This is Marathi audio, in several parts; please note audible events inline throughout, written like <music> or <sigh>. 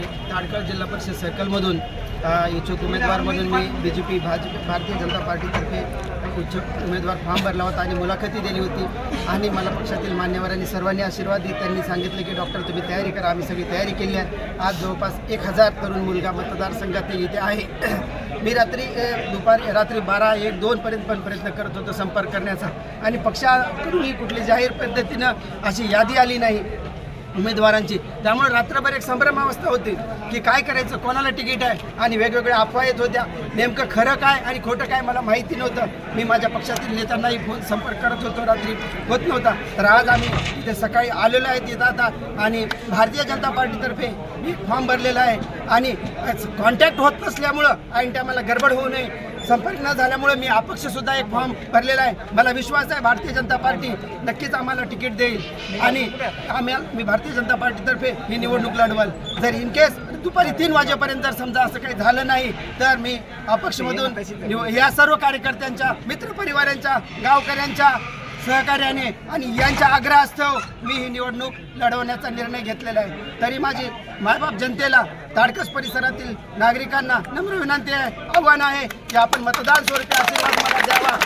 ताडकळ जिल्हा परिषद सर्कलमधून इच्छुक उमेदवार म्हणून मी B J P Bhajap Bharatiya Janata पार्टीतर्फे इच्छुक उमेदवार फॉर्म भरला होता आणि मुलाखती दिली होती. आणि मला पक्षातील मान्यवरांनी सर्वांनी आशीर्वाद देत त्यांनी सांगितले की डॉक्टर तुम्ही तयारी करा. आम्ही सगळी तयारी केली आहे. आज जवळपास एक हजार तरुण मुलगा मतदारसंघात इथे आहे. <clears throat> मी रात्री दुपारी रात्री बारा एक दोनपर्यंत पण प्रयत्न करत होतो संपर्क करण्याचा. आणि पक्षाकडूनही कुठली जाहीर पद्धतीनं अशी यादी आली नाही. उमेदवारांची. त्यामुळे रात्रभर एक संभ्रमावस्था होती की काय करायचं कोणाला तिकीट आहे? आणि वेगवेगळ्या अफवा येत होत्या. नेमकं खरं काय आणि खोटं काय मला माहिती नव्हतं. मी माझ्या पक्षातील नेत्यांनाही फोन संपर्क करत होतो. रात्री होत नव्हता. तर आज आम्ही इथे सकाळी आलेलो आहे तिथं आता. आणि भारतीय जनता पार्टीतर्फे मी फॉर्म भरलेला आहे. आणि कॉन्टॅक्ट होत नसल्यामुळं ऐन टायमाला गडबड होऊ नये. संपर्क न झाल्यामुळे मी अपक्षसुद्धा एक फॉर्म भरलेला आहे. मला विश्वास आहे भारतीय जनता पार्टी नक्कीच आम्हाला तिकीट देईल. आणि आम्ही मी भारतीय जनता पार्टीतर्फे ही निवडणूक लढवल. जर इन केस दुपारी तीन वाजेपर्यंत जर समजा असं काही झालं नाही तर मी अपक्षमधून या सर्व कार्यकर्त्यांच्या मित्रपरिवारांच्या गावकऱ्यांच्या सहकार्याने आणि यांच्या आग्रहास्तव मी ही निवडणूक लढवण्याचा निर्णय घेतलेला आहे. तरी माझी मायबाप जनतेला ताडकस परिसरातील नागरिकांना नम्र विनंती आहे आव्हान आहे की आपण मतदार स्वरूपी आशीर्वाद मला द्यावा.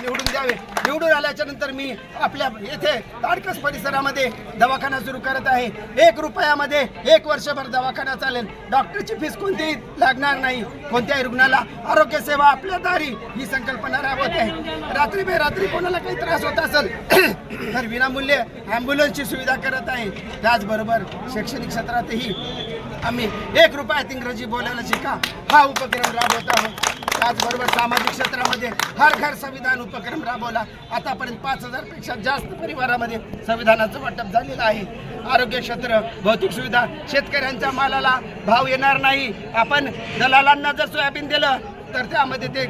निवडून द्यावे. निवडून आल्याच्यानंतर मी आपल्या येथे ताडकस परिसरामध्ये दवाखाना सुरू करत आहे. एक रुपयामध्ये एक वर्षभर दवाखाना चालेल. डॉक्टरची फीस कोणतीही लागणार नाही. कोणत्याही रुग्णाला आरोग्य सेवा आपल्या दारी ही संकल्पना राबवत आहे. रात्री बेरात्री कोणाला काही त्रास होत असेल तर विनामूल्य ॲम्ब्युलन्सची सुविधा करत आहे. त्याचबरोबर शैक्षणिक क्षेत्रातही आम्ही एक रुपयात इंग्रजी बोलायला शिका. हा उपक्रम राबवत आहोत. त्याचबरोबर सामाजिक क्षेत्रामध्ये हर घर संविधान उपक्रम राबवला. आतापर्यंत पाच हजारपेक्षा जास्त परिवारामध्ये संविधानाचं वाटप झालेलं आहे. आरोग्य क्षेत्र भौतिक सुविधा शेतकऱ्यांच्या मालाला भाव येणार नाही. आपण दलालांना जर सोयाबीन दिलं तर त्यामध्ये ते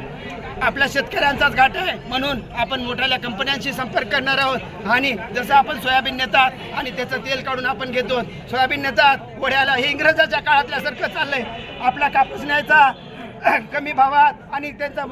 आपल्या शेतकऱ्यांचाच घाट आहे. म्हणून आपण मोठ्या कंपन्यांशी संपर्क करणार आहोत. आणि जसं आपण सोयाबीन नेतात आणि त्याचं तेल काढून आपण घेतो. सोयाबीन नेतात वड्याला हे इंग्रजाच्या काळातल्यासारखं चाललंय. आपला कापूस न्यायचा <clears throat> कमी भावात आणि त्यांचा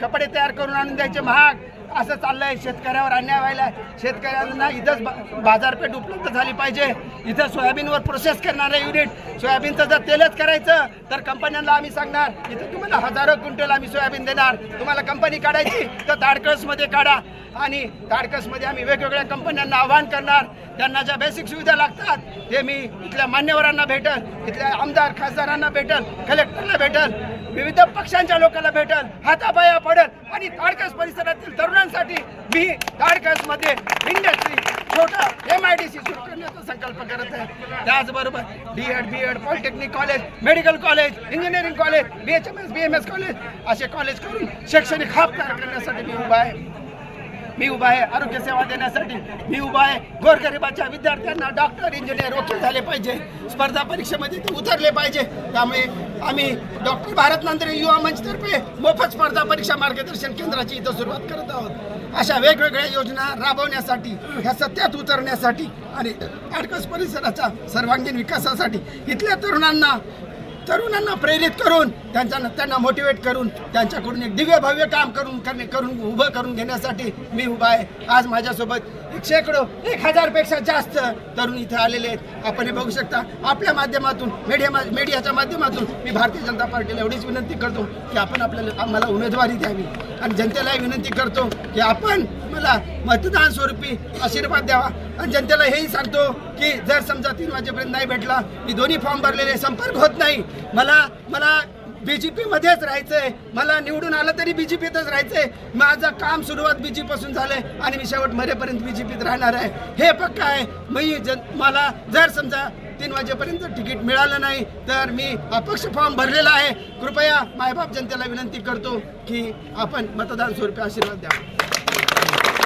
कपडे तयार करून आणून द्यायचे महाग. असं चाललंय शेतकऱ्यावर अन्याय व्हायला. शेतकऱ्यांना इथंच बाजारपेठ उपलब्ध झाली पाहिजे. इथं सोयाबीनवर प्रोसेस करणारे युनिट सोयाबीनचं जर तेलच करायचं तर कंपन्यांना आम्ही सांगणार इथं तुम्हाला हजारो क्विंटल आम्ही सोयाबीन देणार. तुम्हाला कंपनी काढायची तर ताडकळसमध्ये काढा. आणि ताडकसमध्ये आम्ही वेगवेगळ्या कंपन्यांना आव्हान करणार. त्यांना ज्या बेसिक सुविधा लागतात ते मी इथल्या मान्यवरांना भेटल इथल्या आमदार खासदारांना भेटल कलेक्टरला भेटल. विविध पक्षांच्या लोकांना भेटल हातापाया पडल आणि ताडकस परिसरातील तरुणांसाठी मी ताडकसमध्ये इंडस्ट्री छोटा एम आय डी सी सुरू करण्याचा संकल्प करत आहे. त्याचबरोबर D Ed B Ed polytechnic college medical college engineering college B H M S B M S college असे कॉलेज करून शैक्षणिक हाफ तयार करण्यासाठी मी उभा आहे. मी उभा आहे आरोग्य सेवा देण्यासाठी. मी उभा आहे. गोरगरिबाच्या विद्यार्थ्यांना डॉक्टर इंजिनियर वकील झाले पाहिजे. स्पर्धा परीक्षेमध्ये ते उतरले पाहिजे. त्यामुळे आम्ही डॉक्टर भारत नांदरे युवा मंचतर्फे मोफत स्पर्धा परीक्षा मार्गदर्शन केंद्राची इथं सुरुवात करत आहोत. अशा वेगवेगळ्या योजना राबवण्यासाठी ह्या सत्यात उतरण्यासाठी आणि आडकस परिसराचा सर्वांगीण विकासासाठी इथल्या तरुणांना तरुणांना प्रेरित करून त्यांच्या त्यांना मोटिवेट करून त्यांच्याकडून एक दिव्य भव्य काम करून करणे करून उभं करून घेण्यासाठी मी उभा आहे. आज माझ्यासोबत एक शेकडो एक हजारपेक्षा जास्त तरुण इथे आलेले आहेत. आपण हे बघू शकता. आपल्या माध्यमातून मीडिया मीडियाच्या माध्यमातून मी भारतीय जनता पार्टीला एवढीच विनंती करतो की आपण आपल्याला आम्हाला उमेदवारी द्यावी. आणि जनतेलाही विनंती करतो की आपण मला मतदान स्वरूपी आशीर्वाद द्यावा. आणि जनतेला हेही सांगतो की जर समजा तीन वाजेपर्यंत नाही भेटला मी दोन्ही फॉर्म भरलेले संपर्क होत नाही. मला मला बीजेपी मध्येच राहायचंय. मला निवडून आलं तरी बीजेपीतच राहायचंय. माझं काम सुरुवात बीजेपी पासून झालंय आणि मी शेवट मरेपर्यंत बीजेपीत राहणार आहे. हे पक्क आहे. मी जन मला जर समजा तीन वाजेपर्यंत तिकीट मिळालं नाही तर मी अपक्ष फॉर्म भरलेला आहे. कृपया मायबाप जनतेला विनंती करतो की आपण मतदान स्वरूपी आशीर्वाद द्यावा.